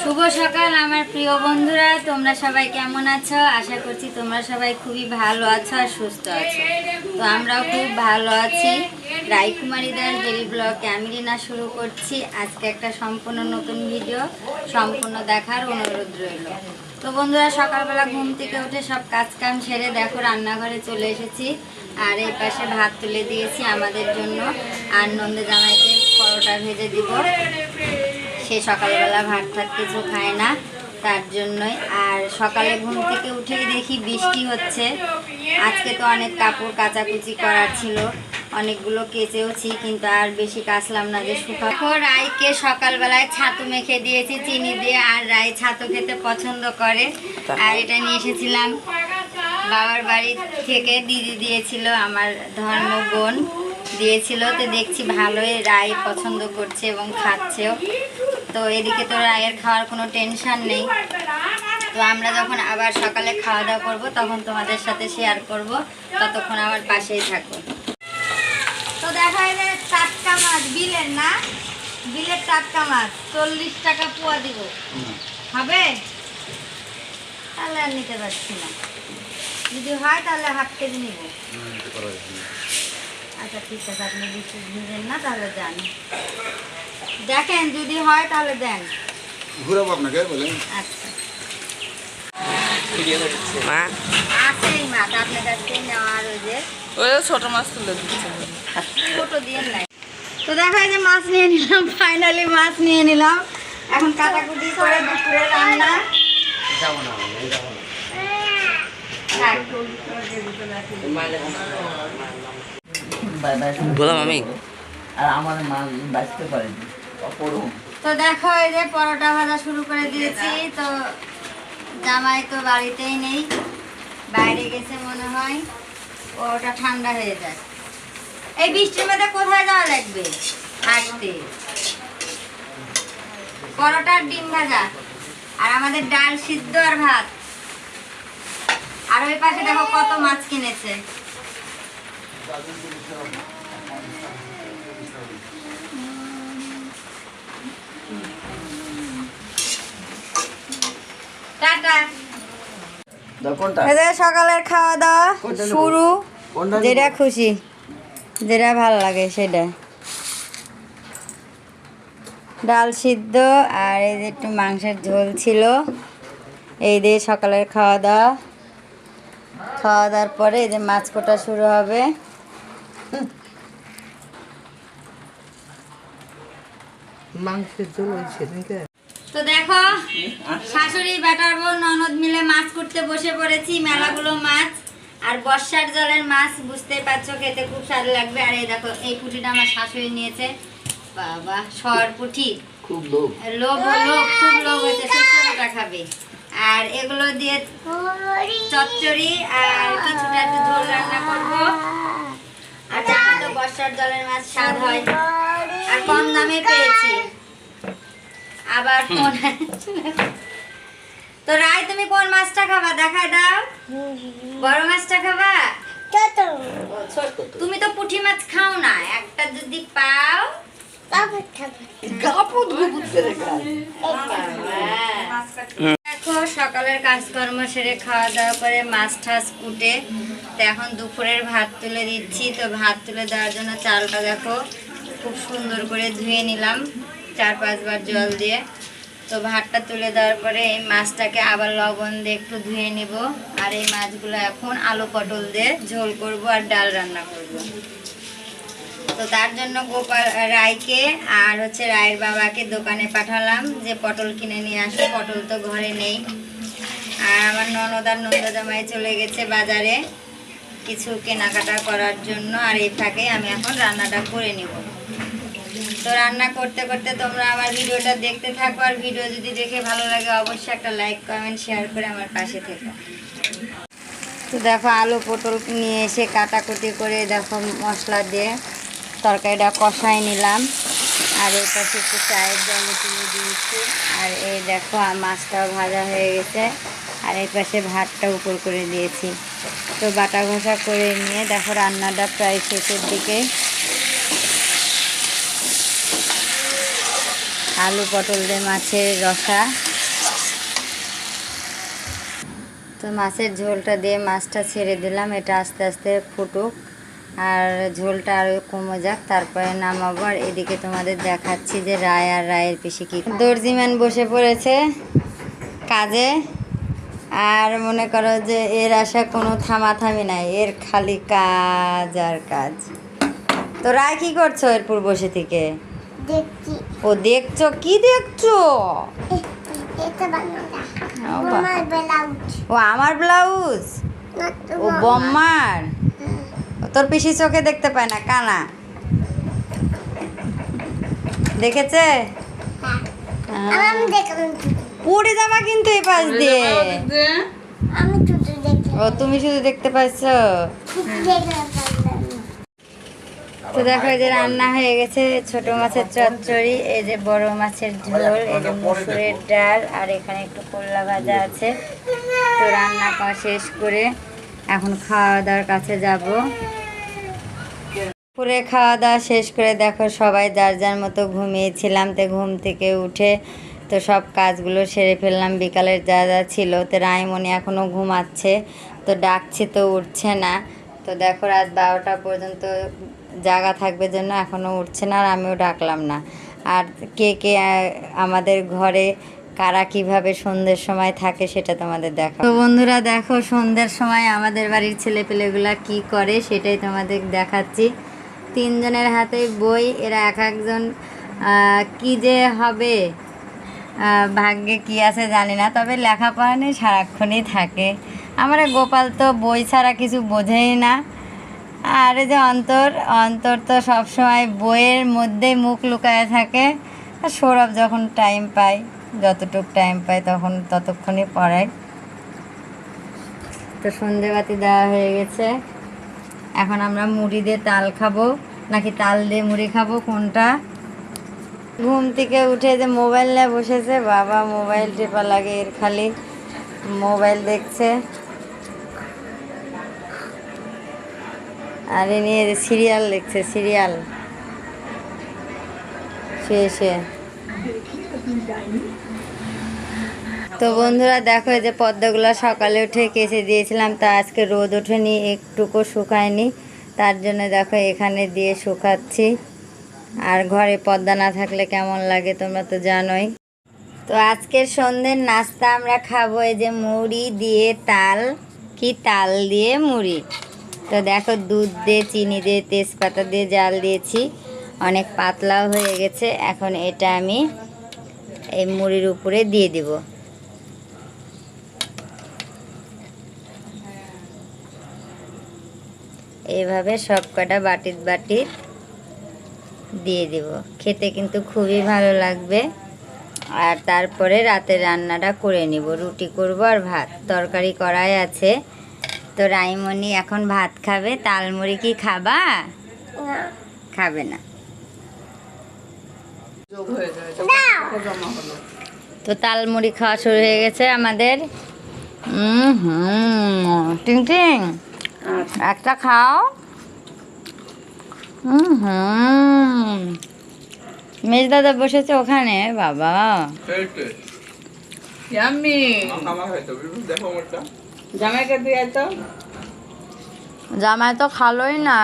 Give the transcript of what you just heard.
শুভ সকাল, আমার প্রিয় বন্ধুরা। তোমরা সবাই কেমন আছো? আশা করছি তোমরা সবাই খুবই ভালো আছো আর সুস্থ আছো। তো আমরাও খুব ভালো আছি। রায়কুমারী দাস ডেলি ব্লগে আমি রিনা শুরু করছি। আজকে একটা সম্পূর্ণ নতুন ভিডিও, সম্পূর্ণ দেখার অনুরোধ রইল। তো বন্ধুরা, সকালবেলা ঘুম থেকে উঠে সব কাজ কাম সেরে দেখো, রান্নাঘরে চলে এসেছি। আর এই পাশে ভাত তুলে দিয়েছি আমাদের জন্য। আর নন্দে জামাইকে পরোটা ভেজে দিব। সে সকালবেলা ভাত টাত কিছু খায় না, তার জন্যই। আর সকালে ঘুম থেকে উঠেই দেখি বৃষ্টি হচ্ছে। আজকে তো অনেক কাপড় কাচাকুচি করার ছিল, অনেকগুলো কেচেওছি, কিন্তু আর বেশি কাচলাম না যে শুকাবো রায়কে সকালবেলায় ছাতু মেখে দিয়েছি, চিনি দিয়ে, আর রায় ছাতু খেতে পছন্দ করে। আর এটা নিয়ে এসেছিলাম বাবার বাড়ি থেকে, দিদি দিয়েছিল, আমার ধর্ম বোন দিয়েছিল। তো দেখছি ভালোই রায় পছন্দ করছে এবং খাচ্ছেও। তো এদিকে তো রায়ের খাওয়ার কোনো টেনশন নেই। তো আমরা যখন আবার সকালে খাওয়া দাওয়া করব তখন তোমাদের সাথে শেয়ার করব। ততক্ষণ আমার পাশেই থাকো। তো দেখা যায় টাটকা মাছ বিলের না? বিলের টাটকা মাছ চল্লিশ টাকা পোয়া দিব। হবে? তাহলে আর নিতে পারছি না। যদি হয় তাহলে হাফ কেজি নিব। আচ্ছা ঠিক আছে আপনি বিশেষ নিবেন না তাহলে যান। দেখেন যদি হয় তাহলে দেন। ঘুরাবো আপনাকে বলেন। আচ্ছা। মা। মাছ আপনার কাছ থেকে নেওয়ার ওই যে ওই ছোট মাছ তুলে দিচ্ছে। ছোট দিয়ে নাই তো দেখা যায় যে মাছ নিয়ে নিলাম ফাইনালি মাছ নিয়ে নিলাম। এখন কাটাকুটি করে দুপুরে রান্না। থাক। বললাম আমি আর আমার মা বাঁচতে পারেনি। তো দেখো, এই যে পরোটা ভাজা শুরু করে দিয়েছি। তো জামাই তো বাড়িতেই নেই, বাইরে গেছে মনে হয়। ওটা ঠান্ডা হয়ে যায়। এই বৃষ্টির মধ্যে কোথায় যাওয়া লাগবে? হাঁটতে। পরোটা আর ডিম ভাজা। আর আমাদের ডাল সিদ্ধ আর ভাত। আর ওই পাশে দেখো কত মাছ কিনেছে। সকালের খাওয়া দাওয়া শুরু। যেটা খুশি। যেটা ভালো লাগে সেটা। ডাল সিদ্ধ আর এই যে একটু মাংসের ঝোল ছিল। এই দিয়ে সকালের খাওয়া দাওয়া খাওয়া দাওয়ার পরে এই যে মাছ কোটা শুরু হবে। মাংসের ঝোল হয়েছে তো দেখো শাশুড়ি বেটার বোন ননদ মিলে মাছ করতে বসে পড়েছি মেলাগুলো মাছ আর বর্ষার জলের মাছ বুঝতেই পারছ খেতে খুব স্বাদ লাগবে। আর এই দেখো এই পুঁটিটা আমার শাশুড়ি নিয়েছে। বাবা সর পুঁটি। খুব লোভ। লোভ লোভ খুব লোভ হয়েছে সুস্থটা খাবে। আর এগুলো দিয়ে চচ্চড়ি আর কিছুটা একটু ঝোল রান্না করব। আর তো বর্ষার জলের মাছ স্বাদ হয়। আর কম দামে পেয়েছি। আবার ফোন তো রায় তুমি কোন মাছটা খাবা? দেখায় দাও। বড় মাছটা খাবা? তুমি তো পুঁটি মাছ খাও না। একটা যদি পাও। দেখো সকালের কাজকর্ম সেরে খাওয়া দাওয়া করে মাছ ঠাস কুটে। তো এখন দুপুরের ভাত তুলে দিচ্ছি। তো ভাত তুলে দেওয়ার জন্য চালটা দেখো খুব সুন্দর করে ধুয়ে নিলাম। চার পাঁচবার জল দিয়ে। তো ভাতটা তুলে দেওয়ার পরে এই মাছটাকে আবার লবণ দিয়ে একটু ধুয়ে নিব। আর এই মাছগুলো এখন আলু পটল দিয়ে ঝোল করব আর ডাল রান্না করব। তো তার জন্য গোপাল রায়কে আর হচ্ছে রায়ের বাবাকে দোকানে পাঠালাম যে পটল কিনে নিয়ে আসো, পটল তো ঘরে নেই। আর আমার ননদ আর নন্দ জামাই চলে গেছে বাজারে কিছু কেনাকাটা করার জন্য আর এই ফাঁকে আমি এখন রান্নাটা করে নিব। তো রান্না করতে করতে তোমরা আমার ভিডিওটা দেখতে থাকো, আর ভিডিও যদি দেখে ভালো লাগে অবশ্যই একটা লাইক কমেন্ট শেয়ার করে আমার পাশে থেকো। তো দেখো আলু পটল নিয়ে এসে কাটাকুটি করে দেখো মশলা দিয়ে তরকারিটা কষাই নিলাম। আর এই পাশে একটু চায়ের জল তুলে দিয়েছি। আর এই দেখো মাছটাও ভাজা হয়ে গেছে। আর এই পাশে ভাতটা উপর করে দিয়েছি। তো বাটা ঘষা করে নিয়ে দেখো রান্নাটা প্রায় শেষের দিকে আলু পটল দিয়ে মাছের রসা। তো মাছের ঝোলটা দিয়ে মাছটা ছেড়ে দিলাম, এটা আস্তে আস্তে ফুটুক। আর ঝোলটা আরও কমে যাক, তারপরে নামাবো। আর এদিকে তোমাদের দেখাচ্ছি যে রায় আর রায়ের পিসি কি দর্জিম্যান বসে পড়েছে কাজে, আর মনে করো যে এর আশা কোনো থামাথামি নাই, এর খালি কাজ আর কাজ। তো রায় কী করছ এরপুর বসে থেকে? ও দেখছ? কি দেখছ? বাংলা ও আমার ব্লাউজ? ও বম্মার তোর পিসি চোখে দেখতে পায় না কানা? দেখেছে? দেখলাম পুড়ে জামা কিন্তু এই পাশ দিয়ে। ও তুমি শুধু দেখতে পাচ্ছো তো দেখো এই যে রান্না হয়ে গেছে, ছোট মাছের চচ্চড়ি, এই যে বড় মাছের ঝোল, এই যে মুসুরের ডাল, আর এখানে একটু করলা ভাজা আছে। তো রান্না করা শেষ করে এখন খাওয়া দাওয়ার কাছে যাব। পুরে খাওয়া দাওয়া শেষ করে দেখো সবাই যার যার মতো ঘুমিয়েছিলাম, তো ঘুম থেকে উঠে তো সব কাজগুলো সেরে ফেললাম, বিকালের যা যা ছিল। তো রায়মণি এখনও ঘুমাচ্ছে, তো ডাকছি তো উঠছে না। তো দেখো রাত বারোটা পর্যন্ত জাগা থাকবে জন্য এখনও উঠছে না আর আমিও ডাকলাম না। আর কে কে আমাদের ঘরে কারা কীভাবে সন্ধ্যের সময় থাকে সেটা তোমাদের দেখো তো বন্ধুরা দেখো, সন্ধ্যের সময় আমাদের বাড়ির ছেলেপেলেগুলা কি করে সেটাই তোমাদের দেখাচ্ছি। তিনজনের হাতে বই, এরা এক একজন কি যে হবে ভাগ্যে কি আছে জানি না, তবে লেখাপড়া নিয়ে সারাক্ষণই থাকে। আমার গোপাল তো বই ছাড়া কিছু বোঝেই না। আর যে অন্তর অন্তর তো সবসময় বইয়ের মধ্যেই মুখ লুকায় থাকে। আর সৌরভ যখন টাইম পায়, যতটুক টাইম পায় তখন ততক্ষণই পড়ায় তো সন্ধেবাতি দেওয়া হয়ে গেছে। এখন আমরা মুড়ি দিয়ে তাল খাব। নাকি তাল দিয়ে মুড়ি খাব? কোনটা? ঘুম থেকে উঠে যে মোবাইল নিয়ে বসেছে, বাবা মোবাইল টেপা লাগে এর খালি। মোবাইল দেখছে। আর এ নিয়ে সিরিয়াল দেখছে, সিরিয়াল। শুয়ে শুয়ে তো বন্ধুরা, দেখো এই যে পদ্মাগুলো সকালে উঠে কেচে দিয়েছিলাম, তা আজকে রোদ ওঠেনি, একটুকু শুকায়নি। তার জন্য দেখো এখানে দিয়ে শুকাচ্ছি। আর ঘরে পদ্মা না থাকলে কেমন লাগে তোমরা তো জানোই। তো আজকের সন্ধ্যের নাস্তা আমরা খাব এই যে মুড়ি দিয়ে তাল, কি তাল দিয়ে মুড়ি? তো দেখো দুধ দিয়ে, চিনি দিয়ে, তেজপাতা দিয়ে, জাল দিয়েছি। অনেক পাতলাও হয়ে গেছে। এখন এটা আমি এই মুড়ির উপরে দিয়ে দিব। এইভাবে সব কটা বাটির বাটিত দিয়ে দিব। খেতে কিন্তু খুবই ভালো লাগবে। আর তারপরে রাতে রান্নাটা করে নিব। রুটি করব আর ভাত। তরকারি করাই আছে। তো রাইমণি এখন ভাত খাবে তালমুড়ি কি খাবা? খাবে না। হয়ে তো তালমুড়ি খাওয়া শুরু হয়ে গেছে আমাদের। হুম হুম টিং টিং। একটা খাও। হুম হুম। মেজ দাদা বসেছে ওখানে বাবা। জামাইকে দিয়ে তো। জামাই তো খালোই না।